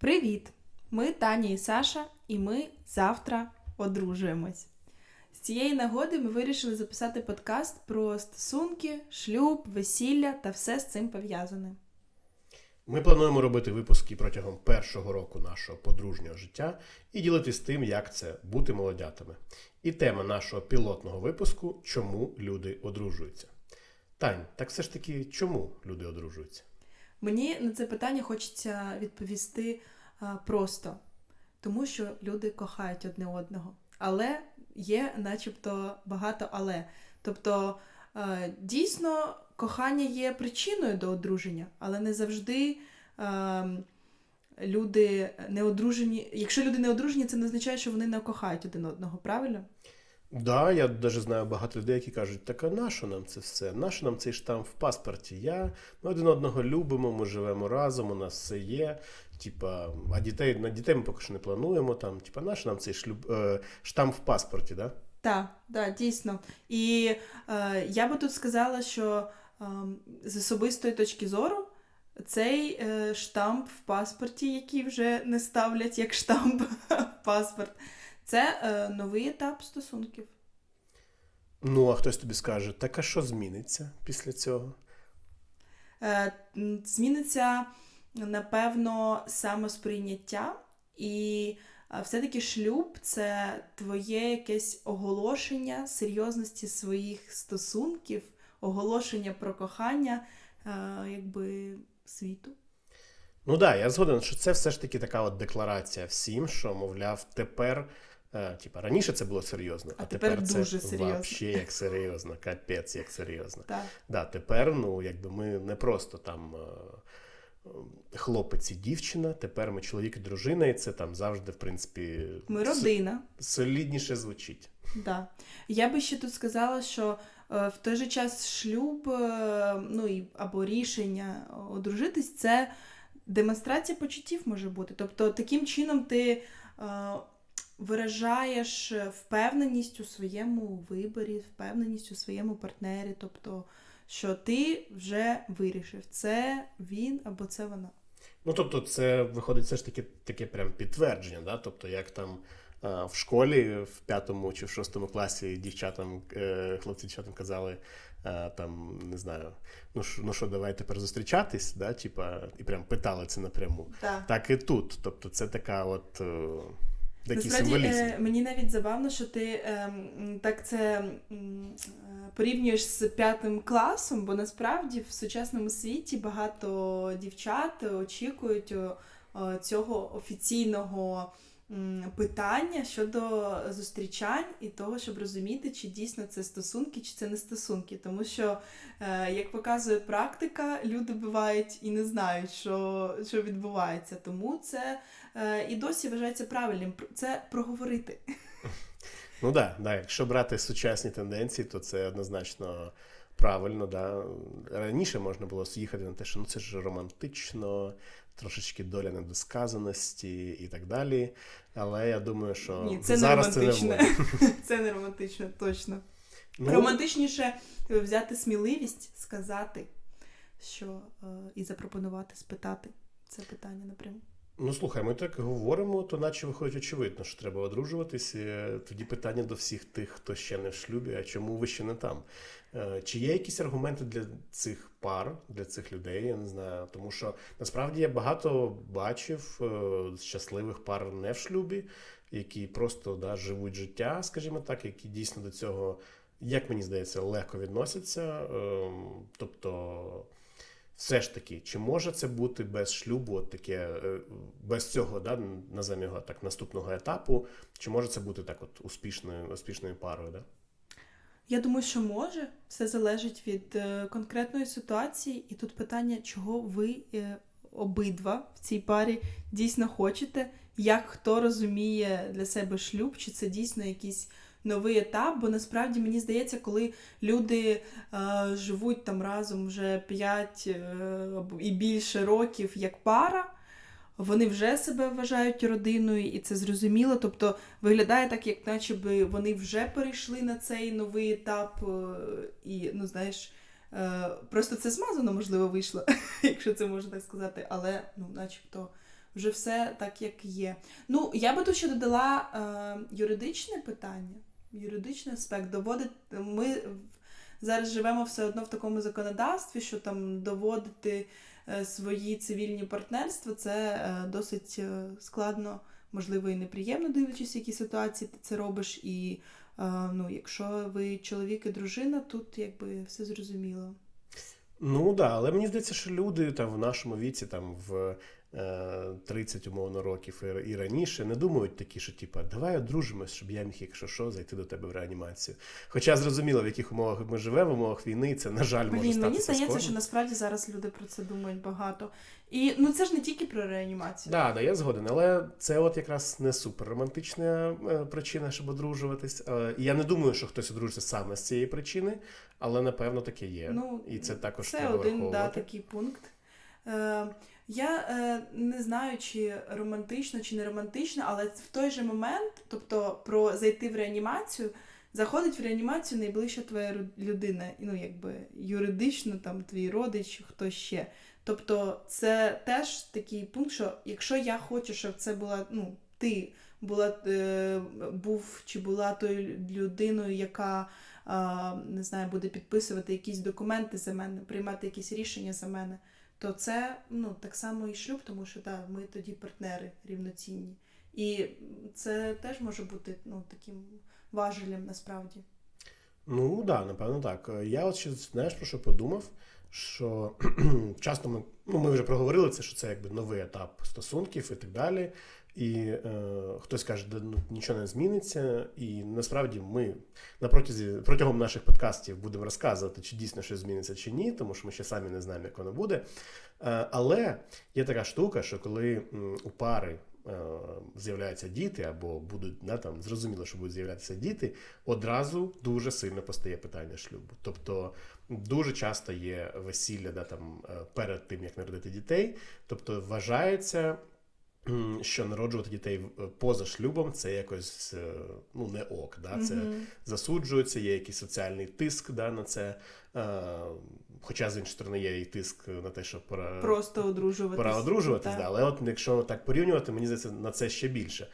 Привіт! Ми Таня і Саша, і ми завтра одружуємось. З цієї нагоди ми вирішили записати подкаст про стосунки, шлюб, весілля та все з цим пов'язане. Ми плануємо робити випуски протягом першого року нашого подружнього життя і ділитись тим, як це бути молодятами. І тема нашого пілотного випуску чому люди одружуються. Тань, так все ж таки, чому люди одружуються? Мені на це питання хочеться відповісти а, просто, тому що люди кохають одне одного. Але є начебто багато але. Тобто, е, дійсно, кохання є причиною до одруження, але не завжди е, люди не одружені. Якщо люди не одружені, це не означає, що вони не кохають один одного, правильно? Да, я навіть знаю багато людей, які кажуть, так а нащо нам це все? Нащо нам цей штамп в паспорті? Я, Ми один одного любимо, ми живемо разом, у нас все є. Типа, а дітей на дітей ми поки що не плануємо. Там, типа, нащо нам цей шлюб е, штамп в паспорті, да? Так, да, дійсно. І е, я би тут сказала, що е, з особистої точки зору цей е, штамп в паспорті, який вже не ставлять як штамп в паспорт, це е, новий етап стосунків. Ну, а хтось тобі скаже, так а що зміниться після цього? Е, зміниться, напевно, самосприйняття, і е, все-таки шлюб це твоє якесь оголошення серйозності своїх стосунків, оголошення про кохання е, якби світу. Ну так, да, я згоден, що це все ж таки така от декларація всім, що, мовляв, тепер. Е, типа раніше це було серйозно, А тепер це дуже серйозно. Вообще як серйозно, капець, як серйозно. Так. Да, тепер, ну, якби ми не просто там е, хлопець і дівчина, тепер ми чоловік і дружина, і це там завжди, в принципі, Ми родина. солідніше звучить. Да. Я би ще тут сказала, що е, в той же час шлюб, е, ну і або рішення одружитись, це демонстрація почуттів може бути. Тобто таким чином ти е, виражаєш впевненість у своєму виборі, впевненість у своєму партнері. Тобто, що ти вже вирішив, це він або це вона. Ну, тобто, це виходить все ж таки таке прям підтвердження, да? тобто, як там е, в школі в п'ятому чи в шостому класі дівчатам, е, хлопці дівчатам казали, е, там, не знаю, ну що, ну що, давай тепер зустрічатись, да? Типа, і прям питали це напряму. Так. Так і тут. Тобто, це така от. Е, Такий Насправді, символізм. е, мені навіть забавно, що ти ем, так це е, порівнюєш з п'ятим класом, бо насправді в сучасному світі багато дівчат очікують цього офіційного питання щодо зустрічань і того, щоб розуміти, чи дійсно це стосунки, чи це не стосунки. Тому що, е, як показує практика, люди бувають і не знають, що, що відбувається. Тому це е, і досі вважається правильним. Пр- Це проговорити. Ну да, да, якщо брати сучасні тенденції, то це однозначно правильно. Да. Раніше можна було з'їхати на те, що ну це ж романтично, трошечки доля недосказаності і так далі. Але я думаю, що Ні, це не романтично. це не. Це не романтично, точно. Ну, Романтичніше взяти сміливість, сказати, що е, і запропонувати спитати це питання напряму. Ну, слухай, ми так говоримо, то наче виходить очевидно, що треба одружуватись. Тоді питання до всіх тих, хто ще не в шлюбі, а чому ви ще не там? Е, Чи є якісь аргументи для цих пар, для цих людей? Я не знаю. Тому що насправді я багато бачив е, щасливих пар не в шлюбі, які просто да, живуть життя, скажімо так, які дійсно до цього, як мені здається, легко відносяться. Ем, Тобто. Все ж таки, чи може це бути без шлюбу, от таке, е, без цього, да, називаємо його так, наступного етапу, чи може це бути так от успішною, успішною парою? Да? Я думаю, що може. Все залежить від е, конкретної ситуації, і тут питання, чого ви е, обидва в цій парі дійсно хочете, як хто розуміє для себе шлюб, чи це дійсно якийсь новий етап. Бо насправді мені здається, коли люди е, живуть там разом вже 5 е, і більше років як пара. Вони вже себе вважають родиною, і це зрозуміло. Тобто виглядає так, як наче би вони вже перейшли на цей новий етап, е, і ну знаєш, е, просто це змазано, можливо, вийшло, якщо це можна так сказати, але ну, начебто вже все так, як є. Ну, я би тут ще додала е, юридичне питання, юридичний аспект. Доводить, ми зараз живемо все одно в такому законодавстві, що там доводити е, свої цивільні партнерства це е, досить е, складно, можливо, і неприємно, дивлячись, які ситуації ти це робиш. І ну, якщо ви чоловік і дружина, тут якби все зрозуміло. Ну так, да, але мені здається, що люди там в нашому віці, там в 30 умовно років і, раніше, не думають такі, що типа, давай одружимось, щоб я міг, якщо що, зайти до тебе в реанімацію. Хоча зрозуміло, в яких умовах ми живемо, в умовах війни, це, на жаль, може Блін, статися мені здається, скоро. що насправді зараз люди про це думають багато. І ну це ж не тільки про реанімацію. Да, да, я згоден, але це от якраз не супер романтична е, причина, щоб одружуватись. Е, і я не думаю, що хтось одружиться саме з цієї причини, але напевно таке є. Ну, і це також це треба один да, такий пункт. Е, я е, не знаю, чи романтично, чи не романтично, але в той же момент, тобто про зайти в реанімацію, заходить в реанімацію найближча твоя людина, ну якби юридично, там твій родич, хто ще. Тобто, це теж такий пункт, що якщо я хочу, щоб це була, ну, ти була е, був чи була тою людиною, яка а, не знаю, буде підписувати якісь документи за мене, приймати якісь рішення за мене, то це ну, так само і шлюб, тому що да, ми тоді партнери рівноцінні. І це теж може бути ну, таким важелем насправді. Ну так, да, напевно так. Я от ще знаєш про що подумав, що часто ми, ну, ми вже проговорили це, що це якби новий етап стосунків і так далі. І е, хтось каже, да, ну, нічого не зміниться. І насправді ми на протязі протягом наших подкастів будемо розказувати, чи дійсно щось зміниться, чи ні, тому що ми ще самі не знаємо, як воно буде. Е, але є така штука, що коли м, у пари е, з'являються діти, або будуть да, там зрозуміло, що будуть з'являтися діти, одразу дуже сильно постає питання шлюбу. Тобто дуже часто є весілля да, там, е, перед тим, як народити дітей. Тобто вважається, що народжувати дітей е, поза шлюбом це якось е, ну, не ок. Да? Це Мгм. засуджується, є якийсь соціальний тиск да, на це. Е, Хоча з іншої сторони є і тиск на те, що пора Просто одружуватись. пора одружуватись, да. але от якщо так порівнювати, мені здається, на це ще більше.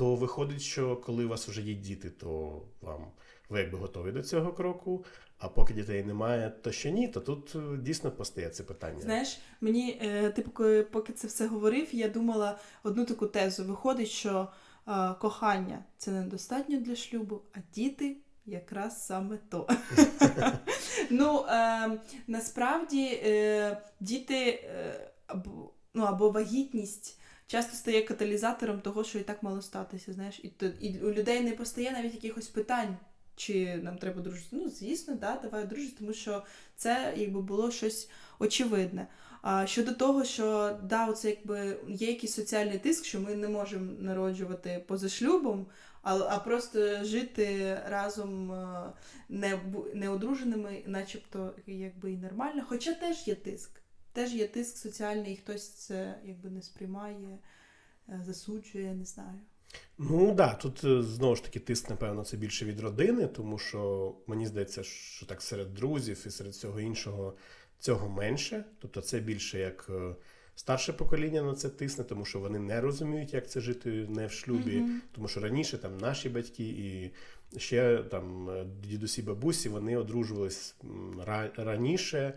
То виходить, що коли у вас вже є діти, то вам ви якби готові до цього кроку. А поки дітей немає, то ще ні, то тут е, дійсно постає це питання. Знаєш, мені, е, ти поки, поки це все говорив, я думала одну таку тезу. Виходить, що е, кохання це недостатньо для шлюбу, а діти якраз саме то. ну, е, насправді е, діти ну, або вагітність. Часто стає каталізатором того, що і так мало статися, знаєш, і, то, і у людей не постає навіть якихось питань, чи нам треба дружити. Ну, звісно, да, давай дружити, тому що це якби було щось очевидне. А щодо того, що да, оце якби є якийсь соціальний тиск, що ми не можемо народжувати поза шлюбом, а, а просто жити разом е, не, бу- не одруженими, начебто якби і нормально. Хоча теж є тиск. Теж є тиск соціальний, і хтось це якби не сприймає, е, засуджує, не знаю. Ну так, да, тут е, знову ж таки тиск, напевно, це більше від родини, тому що мені здається, що так серед друзів і серед всього іншого цього менше. Тобто це більше як е, старше покоління на це тисне, тому що вони не розуміють, як це жити не в шлюбі. Мгм. Тому що раніше там наші батьки і ще там дідусі бабусі вони одружувались раніше.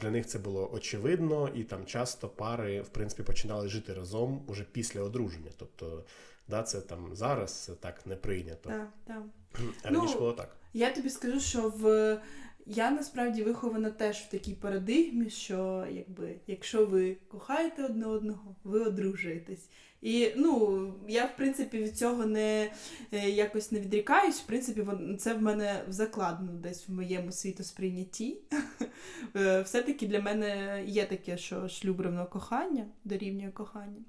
Для них це було очевидно, і там часто пари в принципі починали жити разом уже після одруження. Тобто, да, це там зараз це так не прийнято. Так, так. А Ну, раніше було так. Я тобі скажу, що в я насправді вихована теж в такій парадигмі, що якби якщо ви кохаєте одне одного, ви одружуєтесь. І ну я в принципі від цього не е, якось не відрікаюсь. В принципі, це в мене закладено десь в моєму світосприйнятті. Е, Все-таки для мене є таке, що шлюб равно кохання, дорівнює кохання.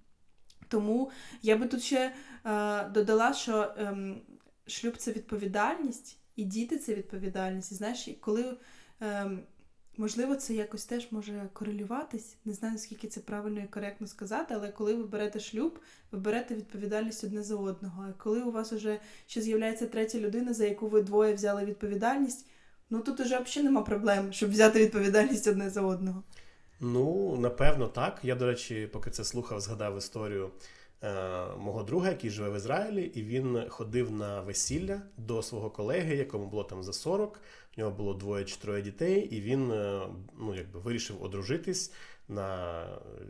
Тому я би тут ще е, додала, що ем, шлюб це відповідальність, і діти це відповідальність. І знаєш, коли ем, можливо це якось теж може корелюватись, не знаю наскільки це правильно і коректно сказати, але коли ви берете шлюб, ви берете відповідальність одне за одного. А коли у вас вже ще з'являється третя людина, за яку ви двоє взяли відповідальність, ну тут уже взагалі нема проблем, щоб взяти відповідальність одне за одного. Ну, напевно, так. Я, до речі, поки це слухав, згадав історію е, мого друга, який живе в Ізраїлі, і він ходив на весілля до свого колеги, якому було там за 40. В нього було двоє чи троє дітей, і він е, ну, якби вирішив одружитись на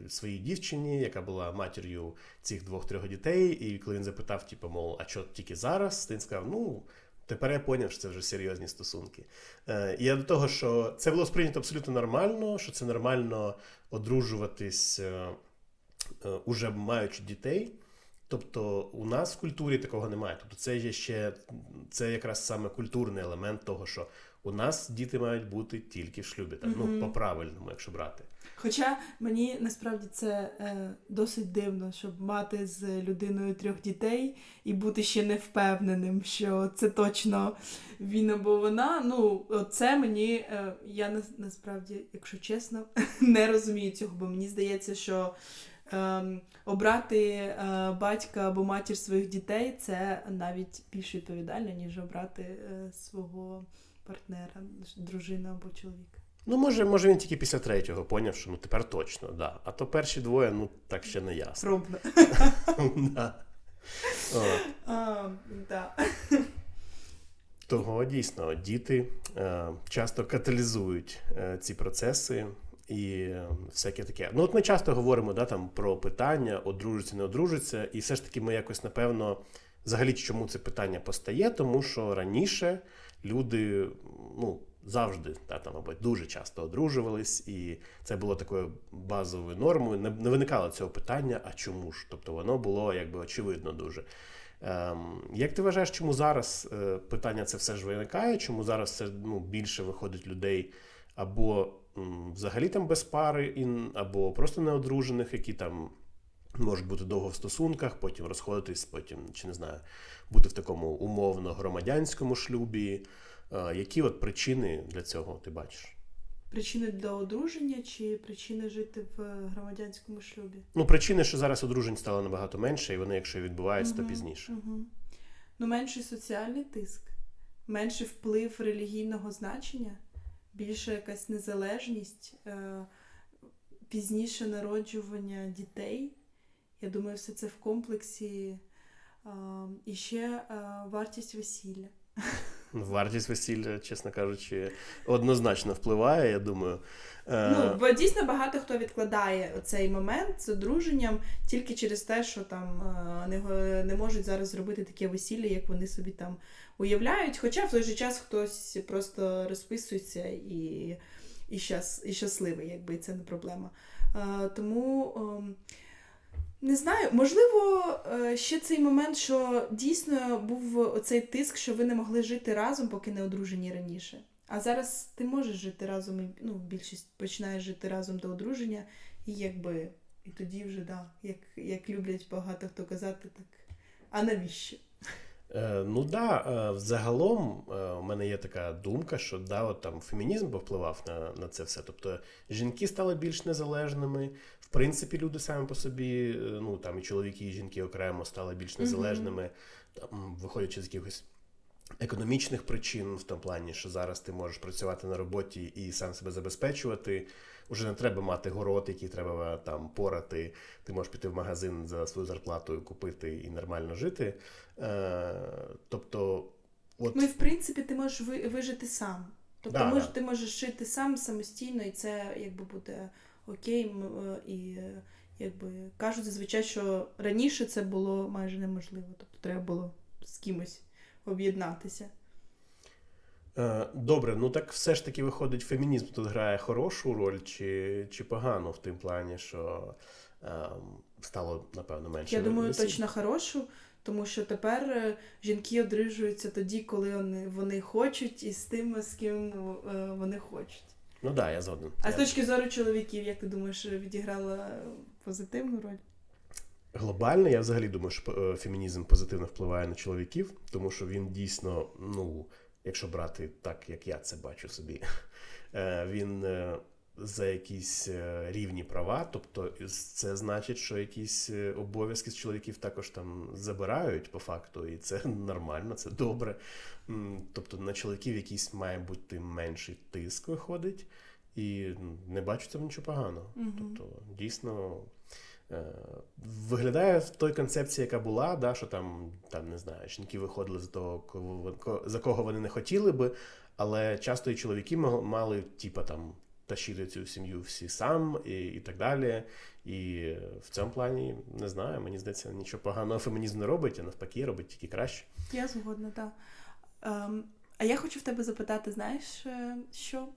своїй дівчині, яка була матір'ю цих двох-трьох дітей. І коли він запитав, типу, мов, а що тільки зараз? Він сказав, ну. Тепер я поняв, що це вже серйозні стосунки. Е, і я до того, що це було сприйнято абсолютно нормально, що це нормально одружуватись, е, е, уже маючи дітей. Тобто у нас в культурі такого немає. Тобто це є ще це якраз саме культурний елемент того, що у нас діти мають бути тільки в шлюбі, там, Мгм. ну по-правильному, якщо брати. Хоча мені насправді це е, досить дивно, щоб мати з людиною трьох дітей і бути ще не впевненим, що це точно він або вона. Ну, це мені, е, я на, насправді, якщо чесно, не розумію цього, бо мені здається, що ем, обрати е, батька або матір своїх дітей це навіть більш відповідально, ніж обрати е, свого партнера, дружину або чоловіка. Ну, може, може, він тільки після третього поняв, що ну тепер точно, да. А то перші двоє, ну так ще не ясно. Пробно. Того дійсно діти е, часто каталізують е, ці процеси і е, всяке таке. Ну, от ми часто говоримо да, там, про питання, одружиться, не одружиться, і все ж таки ми якось, напевно, взагалі чому це питання постає, тому що раніше люди ну, завжди, да, там, або дуже часто одружувались, і це було такою базовою нормою. Не, не виникало цього питання, а чому ж? Тобто воно було якби очевидно дуже. Ем, як ти вважаєш, чому зараз е, питання це все ж виникає? Чому зараз це ну, більше виходить людей або м, взагалі там без пари, і, або просто неодружених, які там можуть бути довго в стосунках, потім розходитись, потім чи не знаю, бути в такому умовно громадянському шлюбі? Е, які от причини для цього ти бачиш? Причини для одруження чи причини жити в громадянському шлюбі? Ну, причини, що зараз одружень стало набагато менше, і вони, якщо відбуваються, то пізніше. мгм. Ну, менший соціальний тиск, менший вплив релігійного значення, більша якась незалежність, е, пізніше народжування дітей. Я думаю, все це в комплексі. І ще е, вартість весілля. Вартість весілля, чесно кажучи, однозначно впливає, я думаю. Е, Ну, бо дійсно багато хто відкладає цей момент з одруженням тільки через те, що там е, не, не можуть зараз зробити таке весілля, як вони собі там уявляють. Хоча в той же час хтось просто розписується і, і, щас, і щасливий, якби це не проблема. Тому. Не знаю, можливо, е, ще цей момент, що дійсно був оцей тиск, що ви не могли жити разом, поки не одружені раніше. А зараз ти можеш жити разом, ну, більшість починає жити разом до одруження, і якби і тоді вже да, як, як люблять багато хто казати, так. А навіщо? Е, ну да, е, взагалом е, у мене є така думка, що да, от там фемінізм повпливав на, на це все. Тобто жінки стали більш незалежними. Принципі, люди самі по собі, е, ну там і чоловіки, і жінки окремо стали більш незалежними, там, виходячи з якихось економічних причин, в тому плані, що зараз ти можеш працювати на роботі і сам себе забезпечувати. Уже не треба мати город, який треба там порати. Ти можеш піти в магазин за свою зарплату купити і нормально жити. Е, тобто, от Ну і в принципі ти можеш ви- вижити сам. Тобто Да, мож, да. ти можеш жити сам самостійно, і це якби буде окей. е, І якби кажуть зазвичай, що раніше це було майже неможливо. Тобто треба було з кимось об'єднатися. е, добре, ну так все ж таки виходить, фемінізм тут грає хорошу роль чи, чи погану в тим плані, що е, стало напевно менше. Я думаю, весіль? точно хорошу, тому що тепер е, жінки одружуються тоді, коли вони, вони хочуть, і з тим, з ким вони хочуть. Ну так, да, я згоден. А Я- з точки зору чоловіків, як ти думаєш, відіграла позитивну роль? Глобально, я взагалі думаю, що е, фемінізм позитивно впливає на чоловіків, тому що він дійсно, ну, якщо брати так, як я це бачу собі, е, він е, за якісь е, рівні права, тобто це значить, що якісь е, обов'язки з чоловіків також там забирають по факту, і це нормально, це добре. Тобто на чоловіків якийсь має бути менший тиск виходить. І не бачу цього нічого поганого. Мгм. Тобто, дійсно. е, Виглядає в той концепції, яка була, да, що там, там не знаю, жінки виходили за того, кого, за кого вони не хотіли би, але часто і чоловіки мали, типа, там, тащити цю сім'ю всі сам і, і так далі. І в цьому плані не знаю, мені здається, нічого поганого фемінізм не робить, а навпаки, робить тільки краще. Я згодна, так. Ем, а я хочу в тебе запитати, знаєш, е, що?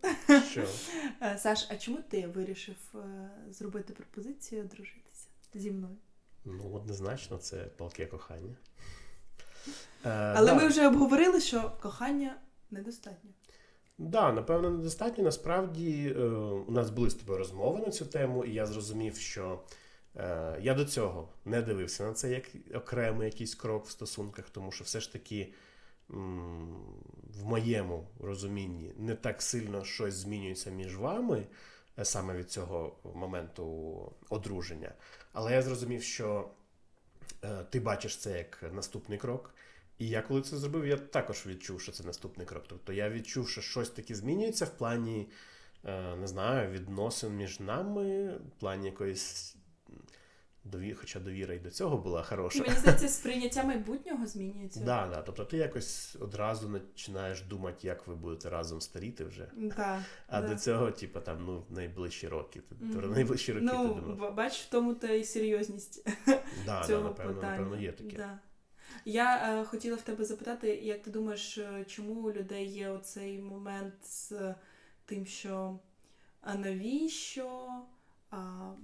Що? Е, Саш, а чому ти вирішив е, зробити пропозицію одружитися зі мною? Ну, однозначно, це палке кохання. Але да. ми вже обговорили, що кохання недостатньо. Да, напевно, недостатньо. Насправді е, у нас були з тобою розмови на цю тему, і я зрозумів, що е, я до цього не дивився на це як окремий якийсь крок в стосунках, тому що все ж таки в моєму розумінні не так сильно щось змінюється між вами е, саме від цього моменту одруження. Але я зрозумів, що ти бачиш це як наступний крок. І я коли це зробив, я також відчув, що це наступний крок. Тобто я відчув, що щось таке змінюється в плані, е, не знаю, відносин між нами, в плані якоїсь довіри, хоча довіра і до цього була І хороша. мені здається, сприйняття майбутнього змінюється. Да, да. Тобто ти якось одразу починаєш думати, як ви будете разом старіти вже. Так, А да. до цього, типу, там, ну, найближчі роки. Ти. Про найближчі роки ти Ну, думав. б- бач, в тому та і серйозність Да, да, напевно, питання. напевно, є таке. Да. Я е, хотіла в тебе запитати, як ти думаєш, е, чому у людей є оцей момент з тим, що а навіщо? А,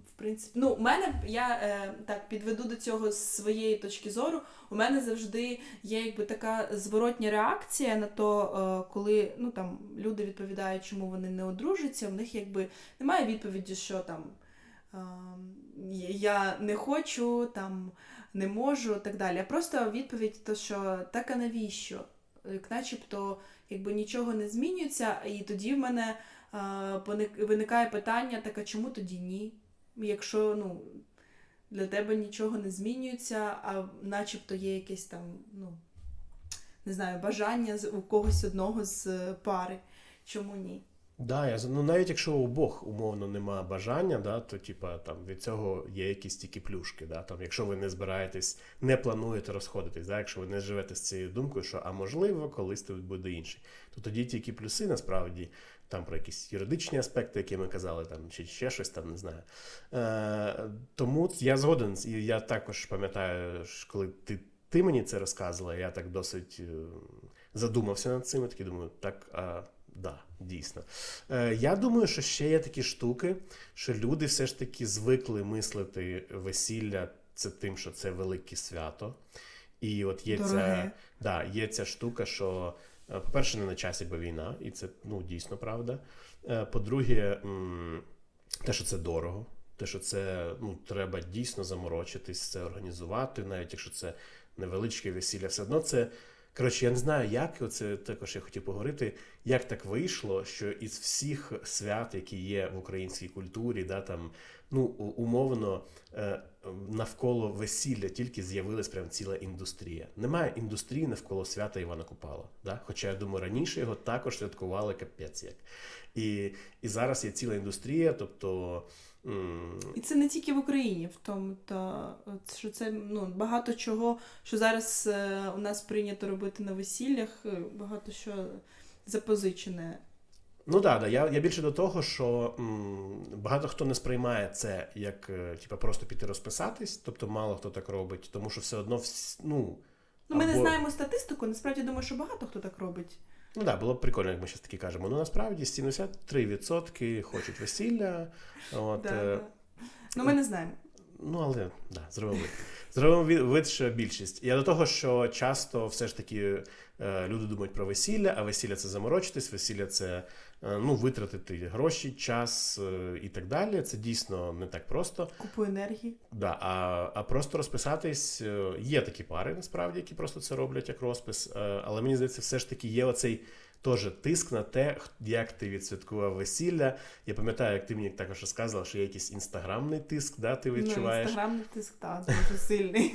в принципі, ну, у мене я е, так підведу до цього з своєї точки зору. У мене завжди є якби така зворотня реакція на то, е, коли ну там люди відповідають, чому вони не одружаться. В них якби немає відповіді, що там я не хочу, там не можу, так далі. А просто відповідь, то що так а навіщо? Як начебто, якби нічого не змінюється, і тоді в мене виникає питання: так а чому тоді ні? Якщо ну, для тебе нічого не змінюється, а начебто є якесь там, ну не знаю, бажання у когось одного з е, пари. Чому ні? Да, я, ну навіть якщо у обох умовно нема бажання, да, то типа там від цього є якісь тільки плюшки. Да, там, якщо ви не збираєтесь, не плануєте розходитись, да, якщо ви не живете з цією думкою, що а можливо, колись тут буде інший, то тоді тільки плюси насправді. Там про якісь юридичні аспекти, які ми казали, там чи ще щось там не знаю. Е, тому я згоден, і я також пам'ятаю, коли ти, ти мені це розказувала, я так досить е, задумався над цим. і такий думаю, так, а, да, дійсно. Е, я думаю, що ще є такі штуки, що люди все ж таки звикли мислити весілля це тим, що це велике свято. І от є ця, да, є ця штука, що, е, по-перше, не на часі, бо війна, і це ну, дійсно правда. Е, По-друге, те, що це дорого, те, що це ну, треба дійсно заморочитись, це організувати, навіть якщо це невеличке весілля, все одно це. Коротше, я не знаю, як оце також я хотів поговорити, як так вийшло, що із всіх свят, які є в українській культурі, да, там, ну, умовно, е, навколо весілля тільки з'явилась прям ціла індустрія. Немає індустрії навколо свята Івана Купала. Да? Хоча я думаю, раніше його також святкували капець як. І, і зараз є ціла індустрія, тобто. І це не тільки в Україні, в тому, та що це ну, багато чого, що зараз е, у нас прийнято робити на весіллях, е, багато що запозичене. Ну так, да, я, я більше до того, що м, багато хто не сприймає це як е, типа, просто піти розписатись, тобто мало хто так робить, тому що все одно вс- ну, Ну, ми не знаємо статистику, насправді думаю, що багато хто так робить. Ну так, було б прикольно, як ми зараз таки кажемо. Ну насправді 73% хочуть весілля. От, Да, е, да. Ну, ми не знаємо. Ну, але да, зробимо вид. Зробимо вид, що більшість. Я до того, що часто все ж таки е, люди думають про весілля, а весілля це заморочитись, весілля це е, ну, витратити гроші, час е, і так далі. Це дійсно не так просто. Купу енергії. Да, а, а просто розписатись є такі пари, насправді, які просто це роблять як розпис. Але мені здається, все ж таки є оцей теж тиск на те, як ти відсвяткував весілля. Я пам'ятаю, як ти мені також розказувала, що є якийсь інстаграмний тиск, да, ти Ну, відчуваєш. інстаграмний тиск, так, дуже сильний.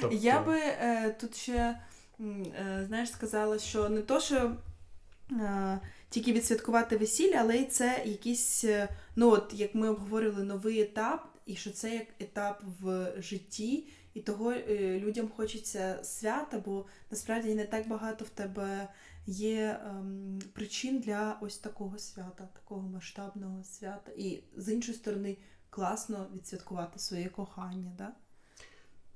Тобто, Я би е, тут ще, е, знаєш, сказала, що не то, що е, тільки відсвяткувати весілля, але й це якийсь, ну от як ми обговорили, новий етап, і що це як етап в житті, і того людям хочеться свята, бо насправді не так багато в тебе є ем, причин для ось такого свята, такого масштабного свята. І з іншої сторони, класно відсвяткувати своє кохання. Да?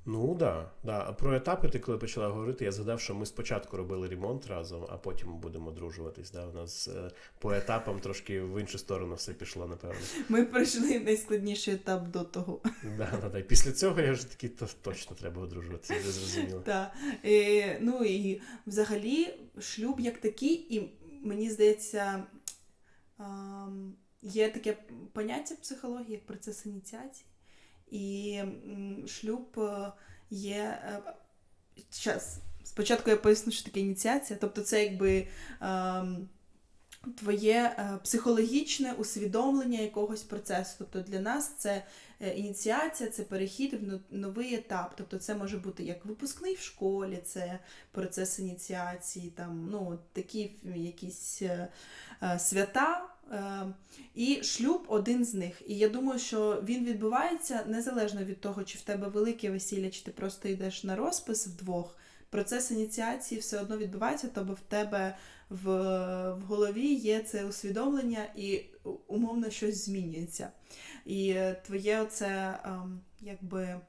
Ну да, да. Про етапи ти коли почала говорити, я згадав, що ми спочатку робили ремонт разом, а потім будемо одружуватись. Да? У нас е, по етапам трошки в іншу сторону все пішло, напевно. Ми пройшли найскладніший етап до того. Да, да, да. І після цього я вже такий, то точно треба одружуватися, вже зрозуміло. Так. Е, ну і взагалі шлюб як такий, і мені здається, ам, є таке поняття в психології, як процес ініціації. І шлюб е, є. е, Щас. Спочатку я поясню, що таке ініціація. Тобто, це якби ем, твоє е, психологічне усвідомлення якогось процесу. Тобто для нас це е, ініціація, це перехід в новий етап. Тобто це може бути як випускний в школі, це процес ініціації, там, ну, такі якісь е, е, свята. Е, І шлюб один з них. І я думаю, що він відбувається незалежно від того, чи в тебе велике весілля, чи ти просто йдеш на розпис вдвох. Процес ініціації все одно відбувається, тобто в тебе в, в голові є це усвідомлення і умовно щось змінюється. І твоє оце ем, якби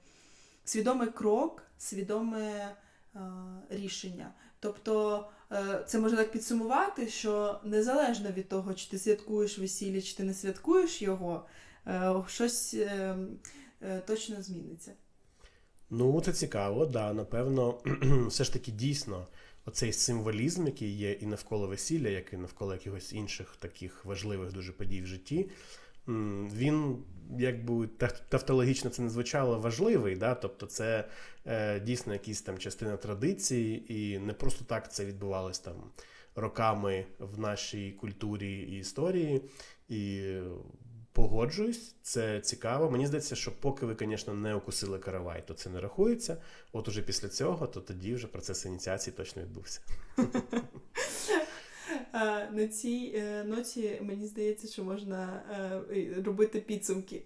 свідомий крок, свідоме е, рішення. Тобто е, це можна так підсумувати, що незалежно від того, чи ти святкуєш весілля, чи ти не святкуєш його, е, щось е, точно зміниться. Ну, це цікаво, да, напевно, все ж таки дійсно оцей символізм, який є і навколо весілля, як і навколо якихось інших таких важливих дуже подій в житті, він, якби тавтологічно це не звучало, важливий, да? тобто це е, дійсно якісь там частина традиції, і не просто так це відбувалось там роками в нашій культурі і історії. І погоджуюсь, це цікаво. Мені здається, що поки ви, звісно, не укусили каравай, то це не рахується. От уже після цього, то тоді вже процес ініціації точно відбувся. На цій е, ноті мені здається, що можна е, робити підсумки.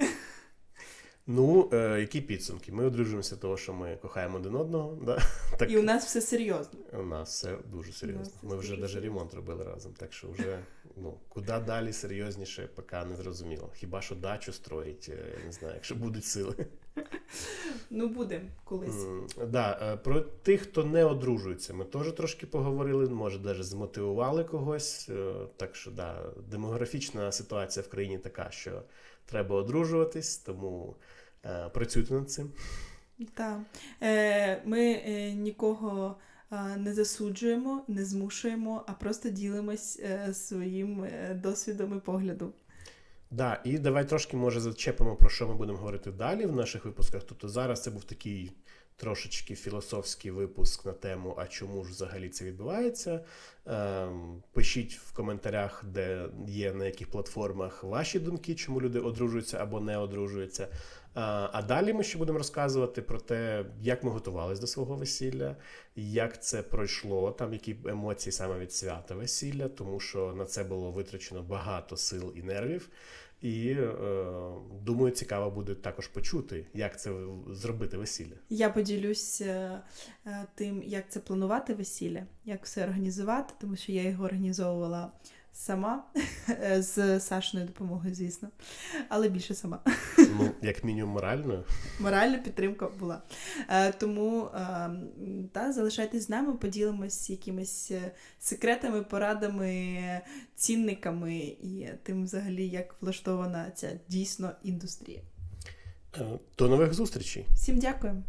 Ну, е, які підсумки? Ми одружуємося того, що ми кохаємо один одного. Да? Так, І у нас все серйозно. у нас все дуже серйозно. Ми вже навіть ремонт робили разом, так що вже ну, куди далі серйозніше, поки не зрозуміло. Хіба що дачу строїть, е, я не знаю, якщо будуть сили. Ну, буде колись. М, Да, е, про тих, хто не одружується, ми теж трошки поговорили, може, навіть змотивували когось. Е, Так що да, демографічна ситуація в країні така, що треба одружуватись, тому е, працюйте над цим. Так. Е, ми е, нікого не засуджуємо, не змушуємо, а просто ділимось своїм досвідом і поглядом. Да, і давай трошки може зачепимо про що ми будемо говорити далі в наших випусках. Тобто зараз це був такий трошечки філософський випуск на тему, а чому ж взагалі це відбувається. Ем, пишіть в коментарях, де є на яких платформах ваші думки, чому люди одружуються або не одружуються. А, далі ми ще будемо розказувати про те, як ми готувалися до свого весілля, як це пройшло, там які емоції саме від свята весілля, тому що на це було витрачено багато сил і нервів. І е, думаю, цікаво буде також почути, як це зробити весілля. Я поділюсь е, е, тим, як це планувати весілля, як все організувати, тому що я його організовувала сама е, з Сашиною допомогою, звісно, але більше сама. Ну, як мінімум, моральною. Моральна підтримка була. Е, тому е, та, залишайтесь з нами, поділимось якимись секретами, порадами, цінниками і тим, взагалі, як влаштована ця дійсно індустрія. До нових зустрічей! Всім дякуємо!